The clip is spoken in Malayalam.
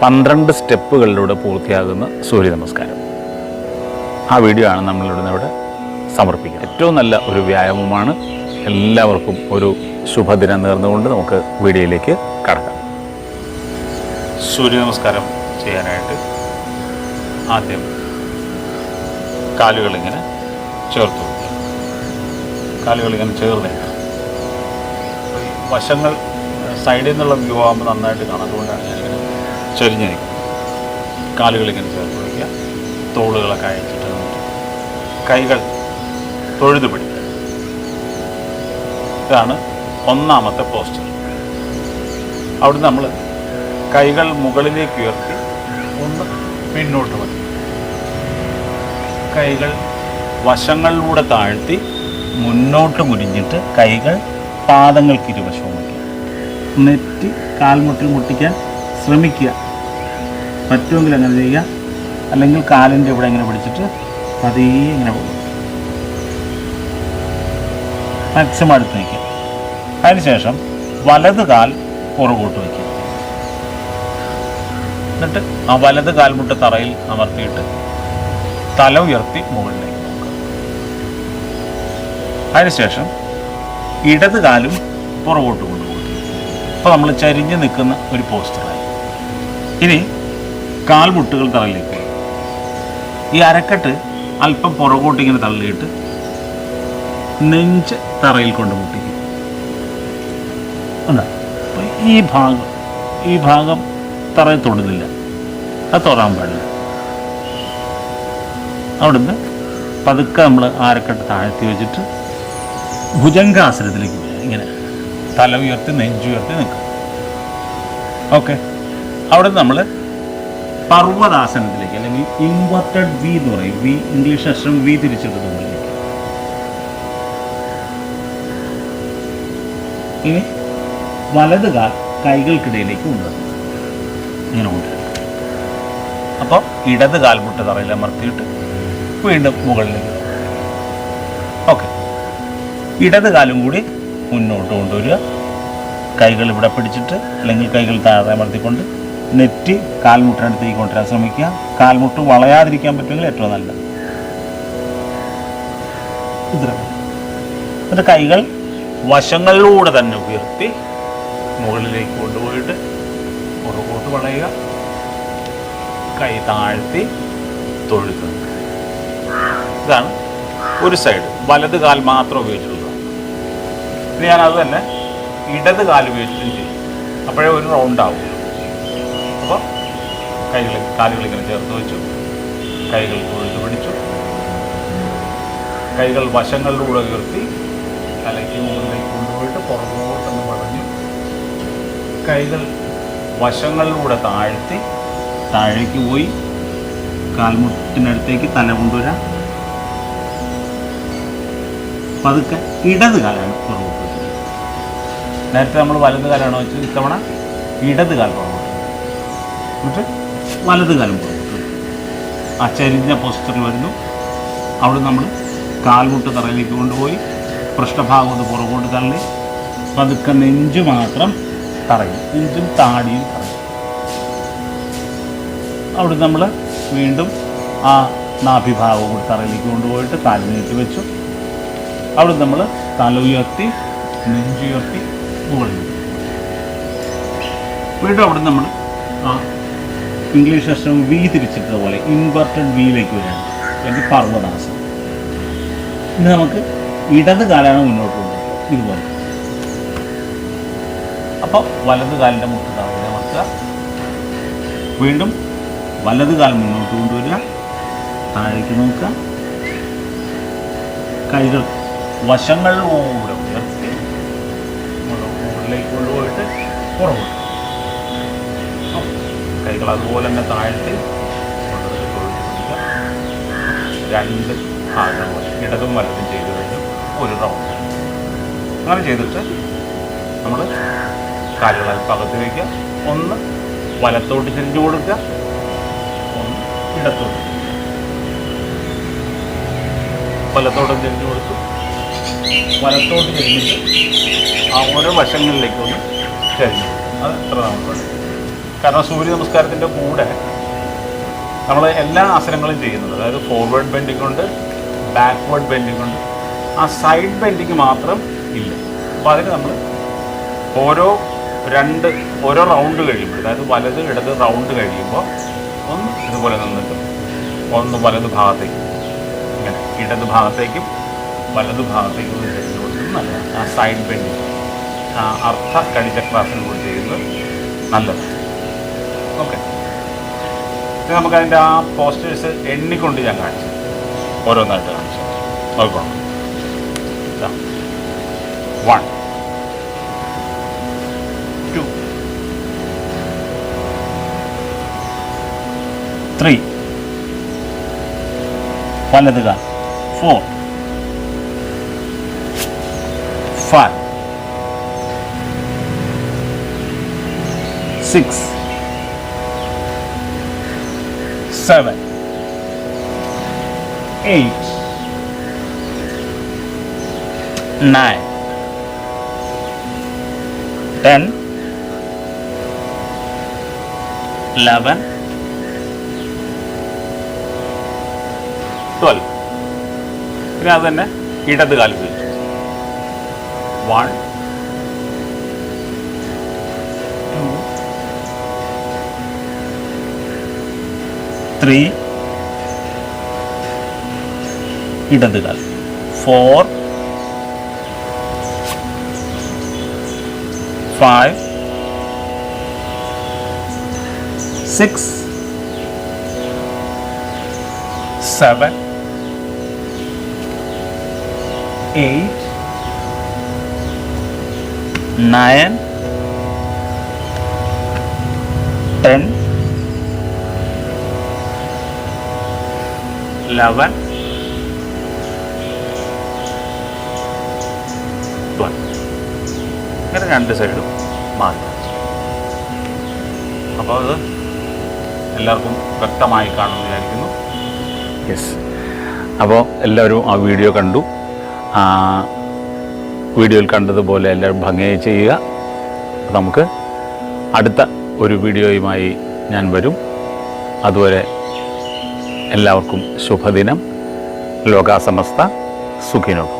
പന്ത്രണ്ട് സ്റ്റെപ്പുകളിലൂടെ പൂർത്തിയാകുന്ന സൂര്യ നമസ്കാരം. ആ വീഡിയോ ആണ് നമ്മളിവിടെ ഇവിടെ സമർപ്പിക്കുന്നത്. ഏറ്റവും നല്ല ഒരു വ്യായാമമാണ്. എല്ലാവർക്കും ഒരു ശുഭദിനം നേർന്നുകൊണ്ട് നമുക്ക് വീഡിയോയിലേക്ക് കടക്കാം. സൂര്യ നമസ്കാരം ചെയ്യാനായിട്ട് ആദ്യം കാലുകളിങ്ങനെ ചേർത്ത് കാലുകളിങ്ങനെ ചേർന്ന് വശങ്ങൾ സൈഡിൽ നിന്നുള്ള വ്യൂ ആകുമ്പോൾ നന്നായിട്ട് കാണാം. അതുകൊണ്ടാണ് ഞാനിങ്ങനെ ചെരിഞ്ഞ് നിൽക്കും. കാലുകളിങ്ങനെ ചേർത്ത് വയ്ക്കുക. തോളുകളൊക്കെ അയച്ചിട്ട് കൈകൾ തൊഴുതു പിടിക്കുക. ഇതാണ് ഒന്നാമത്തെ പോസ്റ്റർ. അവിടെ നമ്മൾ കൈകൾ മുകളിലേക്ക് ഉയർത്തി ഒന്ന് പിന്നോട്ട് വന്നു കൈകൾ വശങ്ങളിലൂടെ താഴ്ത്തി മുന്നോട്ട് മുരിഞ്ഞിട്ട് കൈകൾ പാദങ്ങൾക്ക് ഇരുവശവും വയ്ക്കുക. നെറ്റി കാൽമുട്ടിൽ മുട്ടിക്കാൻ ശ്രമിക്കുക. പറ്റുമെങ്കിൽ അങ്ങനെ ചെയ്യുക. അല്ലെങ്കിൽ കാലിന്റെ ഇവിടെ ഇങ്ങനെ പിടിച്ചിട്ട് പതിയെ ഇങ്ങനെ പോകും. മാക്സിമം അടുത്ത് നിൽക്കുക. അതിനുശേഷം വലത് കാൽ പുറകോട്ട് വയ്ക്കുക. എന്നിട്ട് ആ വലത് കാൽമുട്ട് തറയിൽ അമർത്തിയിട്ട് തല ഉയർത്തി മുകളിലേക്ക് നോക്കുക. അതിനുശേഷം ഇടത് കാലും പുറകോട്ട് കൊണ്ടുപോകും അപ്പോൾ നമ്മൾ ചരിഞ്ഞ് നിൽക്കുന്ന ഒരു പോസ്റ്ററായി ഇനി കാൽമുട്ടുകൾ തറയിലേക്ക് ഈ അരക്കെട്ട് അല്പം പുറകോട്ടിങ്ങനെ തള്ളിയിട്ട് നെഞ്ച് തറയിൽ കൊണ്ട് മുട്ടിക്കും. എന്താ ഈ ഭാഗം ഈ ഭാഗം തറയിൽ തൊടുന്നില്ല. അത് തൊടാൻ പാടില്ല. അവിടുന്ന് പതുക്കെ നമ്മൾ ആരക്കെട്ട് താഴ്ത്തി വെച്ചിട്ട് ഭുജംഗാസനത്തിലേക്ക് വരിക ഇങ്ങനെ തല ഉയർത്തി നെഞ്ചുയർത്തി നിൽക്കുക ഓക്കെ. അവിടെ നമ്മൾ പർവതാസനത്തിലേക്ക് അല്ലെങ്കിൽ ഇൻവെർട്ടഡ് വി എന്ന് പറയും. വി ഇംഗ്ലീഷ് അക്ഷരം വി തിരിച്ചിട്ടത് പോലെ ഇനി വലത് കാൽ കൈകൾക്കിടയിലേക്ക് കൊണ്ടുവരണം ഇങ്ങനെ കൊണ്ടുവരണം അപ്പോൾ ഇടത് കാൽമുട്ട് തറയിൽ അമർത്തിയിട്ട് വീണ്ടും മുകളിലേക്ക്. ഓക്കെ ഇടത് കാലും കൂടി മുന്നോട്ട് കൊണ്ടുവരിക. കൈകൾ ഇവിടെ പിടിച്ചിട്ട് അല്ലെങ്കിൽ കൈകൾ താഴെ അമർത്തിക്കൊണ്ട് നെറ്റി കാൽമുട്ടിനടുത്തേക്ക് കൊണ്ടുവരാൻ ശ്രമിക്കുക. കാൽമുട്ട് വളയാതിരിക്കാൻ പറ്റുമെങ്കിൽ ഏറ്റവും നല്ലത്. എന്നിട്ട് കൈകൾ വശങ്ങളിലൂടെ തന്നെ ഉയർത്തി മുകളിലേക്ക് കൊണ്ടുപോയിട്ട് പുറകോട്ട് വളയുക. കൈ താഴ്ത്തി നിൽക്കുക. ഇതാണ് ഒരു സൈഡ്. വലത് കാൽ മാത്രം ഉപയോഗിച്ചിട്ടുള്ളത് ഇനി ഞാൻ അത് തന്നെ ഇടത് കാൽ ഉപയോഗിച്ചിട്ടും ചെയ്യും. അപ്പോഴേ ഒരു റൗണ്ട് ആവുള്ളൂ. കൈകൾ കാലുകൾ ഇങ്ങനെ ചേർത്ത് വെച്ചു. കൈകൾ തൊഴുത്ത് പിടിച്ചു. കൈകൾ വശങ്ങളിലൂടെ ഉയർത്തി തലയ്ക്ക് മുകളിലേക്ക് കൊണ്ടുപോയിട്ട് പുറകോട്ടെന്ന് പറഞ്ഞു കൈകൾ വശങ്ങളിലൂടെ താഴ്ത്തി താഴേക്ക് പോയി. കാൽമുട്ടിനടുത്തേക്ക് തല കൊണ്ടുവരാം. പതുക്കെ ഇടത് കാലാണ് പുറകോട്ട് നേരത്തെ നമ്മൾ വലത് കാലാണ് വെച്ചത് ഇത്തവണ ഇടത് കാൽ പുറകോട്ട് എന്നിട്ട് വലത് കാലം വെക്കും. ആ ചരിഞ്ഞ പോസ്റ്ററിൽ വരുന്നു. അവിടെ നമ്മൾ കാൽമുട്ട് തറയിലേക്ക് കൊണ്ടുപോയി പൃഷ്ഠഭാഗം ഒന്ന് പുറകോട്ട് തള്ളി. പതുക്കെ നെഞ്ച് മാത്രം തറയും. നെഞ്ചും താടിയും തറയും. അവിടെ നമ്മൾ വീണ്ടും ആ നാഭിഭാഗം കൂടി തറയിലേക്ക് കൊണ്ടുപോയിട്ട് നീട്ടി വെച്ചു. അവിടെ നമ്മൾ തല ഉയർത്തി നെഞ്ചുയർത്തി മുകളിൽ വീണ്ടും അവിടെ നമ്മൾ ആ ഇംഗ്ലീഷ് അക്ഷരം വി തിരിച്ചിട്ടത് പോലെ ഇൻവെർട്ടഡ് വിയിലേക്ക് വരികയാണ് അല്ലെങ്കിൽ പർവതാസം ഇനി നമുക്ക് ഇടത് കാലാണ് മുന്നോട്ട് കൊണ്ടുപോകുന്നത് ഇതുപോലെ. അപ്പോൾ വലത് കാലിന്റെ മുട്ടിട്ടാണ് അമർത്തുക വീണ്ടും വലത് കാൽ മുന്നോട്ട് കൊണ്ടുവരിക. താഴേക്ക് നോക്കുക. കൈകൾ വശങ്ങളിലൂടെ ഉയർത്തി. മുകളിലേക്ക് കൊണ്ടുപോയിട്ട് പുറകോട്ട്. കൈകൾ അതുപോലെ തന്നെ താഴ്ത്തി രണ്ട് ഭാഗങ്ങൾ ഇടതും വലതും ചെയ്ത് കഴിഞ്ഞു ഒരു റൗണ്ട് അങ്ങനെ ചെയ്തിട്ട് നമ്മൾ കാലുകൾ അല്പം അകത്ത് വയ്ക്കുക. ഒന്ന് വലത്തോട്ട് ചെഞ്ചു കൊടുക്കുക. ഒന്ന് ഇടത്തോട്ട്. വലത്തോട്ട് ചെഞ്ചു കൊടുത്തു വലത്തോട്ട് ചെരിഞ്ഞിട്ട് ആ ഓരോ വശങ്ങളിലേക്കൊന്ന് ചെരിഞ്ഞു അത് എത്ര നമുക്ക് കാരണം സൂര്യ നമസ്കാരത്തിന്റെ കൂടെ നമ്മൾ എല്ലാ ആസനങ്ങളും ചെയ്യുന്നത്. അതായത് ഫോർവേഡ് ബെൻഡിങ് ഉണ്ട് ബാക്ക്വേഡ് ബെൻഡിങ് ഉണ്ട്. ആ സൈഡ് ബെൻഡിങ് മാത്രം ഇല്ല. അപ്പോൾ അതിന് നമ്മൾ ഓരോ രണ്ട് ഓരോ റൗണ്ട് കഴിയുമ്പോൾ അതായത് വലത് ഇടത് റൗണ്ട് കഴിയുമ്പോൾ ഒന്ന് ഇതുപോലെ നിന്നിട്ട് ഒന്ന് വലത് ഭാഗത്തേക്ക് ഇങ്ങനെ ഇടത് ഭാഗത്തേക്കും വലത് ഭാഗത്തേക്കും കൊടുക്കുന്നത് നല്ലതാണ്. ആ സൈഡ് ബെൻഡിങ് ആ അർത്ഥ കടിചക്രാസനം കൂടി ചെയ്യുന്നത് നല്ലതാണ്. ഓക്കെ. ഇനി നമുക്കതിന്റെ ആ പോസ്റ്റേഴ്സ് എണ്ണിക്കൊണ്ട് ഞാൻ കാണിച്ചു ഓരോന്നായിട്ട് കാണിച്ചു. നോക്കണം one two three വലതുക. Four five six seven, eight, nine, ten, eleven, twelve. പിന്നെ അത് തന്നെ ഇടത് കാല് ഉപയോഗിച്ചു വൺ ത്രീ ഇടത് കാൽ four five six seven eight nine ten eleven twelve ഇങ്ങനെ രണ്ട് സൈഡും മാറി. അപ്പോൾ അത് എല്ലാവർക്കും വ്യക്തമായി കാണുമെന്ന് വിചാരിക്കുന്നു. യെസ് അപ്പോൾ എല്ലാവരും ആ വീഡിയോ കണ്ടു. വീഡിയോയിൽ കണ്ടതുപോലെ എല്ലാവരും ഭംഗിയായി ചെയ്യുക. നമുക്ക് അടുത്ത ഒരു വീഡിയോയുമായി ഞാൻ വരും. അതുവരെ എല്ലാവർക്കും ശുഭദിനം. ലോകാസമസ്ത സുഖിനോ